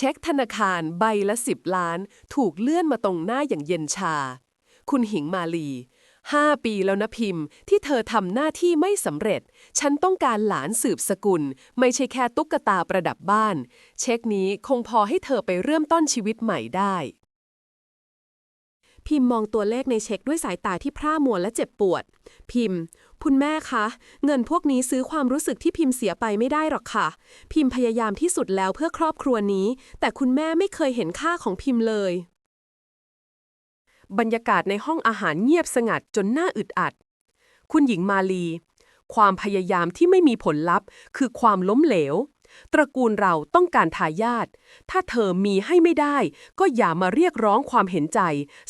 เช็คธนาคารใบละ 10 ล้าน ถูกเลื่อนมาตรงหน้าอย่างเย็นชา คุณหิงมาลีห้าปีแล้วนะพิมพ์ ที่เธอทำหน้าที่ไม่สำเร็จ ฉันต้องการหลานสืบสกุล ไม่ใช่แค่ตุ๊กตาประดับบ้าน เช็คนี้คงพอให้เธอไปเริ่มต้นชีวิตใหม่ได้ พิมพ์มองตัวเลขในเช็คด้วยสายตาที่พร่ามัวและเจ็บปวด พิมพ์ คุณแม่คะ เงินพวกนี้ซื้อความรู้สึกที่พิมพ์เสียไปไม่ได้หรอกค่ะ พิมพ์พยายามที่สุดแล้วเพื่อครอบครัวนี้ แต่คุณแม่ไม่เคยเห็นค่าของพิมพ์เลย บรรยากาศในห้องอาหารเงียบสงัดจนน่าอึดอัด คุณหญิงมาลี ความพยายามที่ไม่มีผลลัพธ์ คือความล้มเหลว ตระกูลเราต้องการทายาทถ้าเธอมีให้ไม่ได้ ก็อย่ามาเรียกร้องความเห็นใจ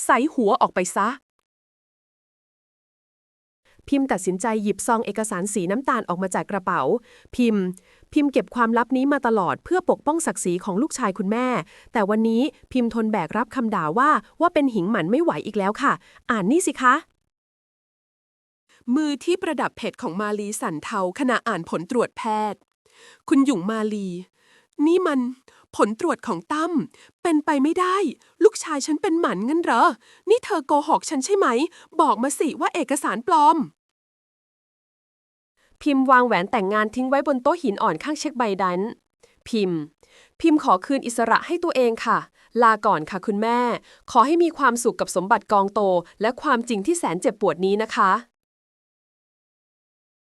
ใส่หัวออกไปซะ พิมพ์ตัดสินใจหยิบซองเอกสารสีน้ำตาลออกมาจากกระเป๋า พิมพ์ พิมพ์เก็บความลับนี้มาตลอดเพื่อปกป้องศักดิ์ศรีของลูกชายคุณแม่ แต่วันนี้พิมพ์ทนแบกรับคำด่าว่าว่าเป็นหิงหมันไม่ไหวอีกแล้วค่ะ อ่านนี่สิคะมือที่ประดับเพชรของมาลีสันเทาขณะอ่านผลตรวจแพทย์ คุณหยุ่งมาลี นี่มันผลตรวจของตั้มเป็นไปไม่ได้ ลูกชายฉันเป็นหมันงั้นเหรอ นี่เธอโกหกฉันใช่ไหม บอกมาสิว่าเอกสารปลอม พิมพ์วางแหวนแต่งงานทิ้งไว้บนโต๊ะหินอ่อนข้างเช็คใบดัน พิมพ์ พิมพ์ขอคืนอิสระให้ตัวเองค่ะ ลาก่อนค่ะคุณแม่ ขอให้มีความสุขกับสมบัติกองโต และความจริงที่แสนเจ็บปวดนี้นะคะ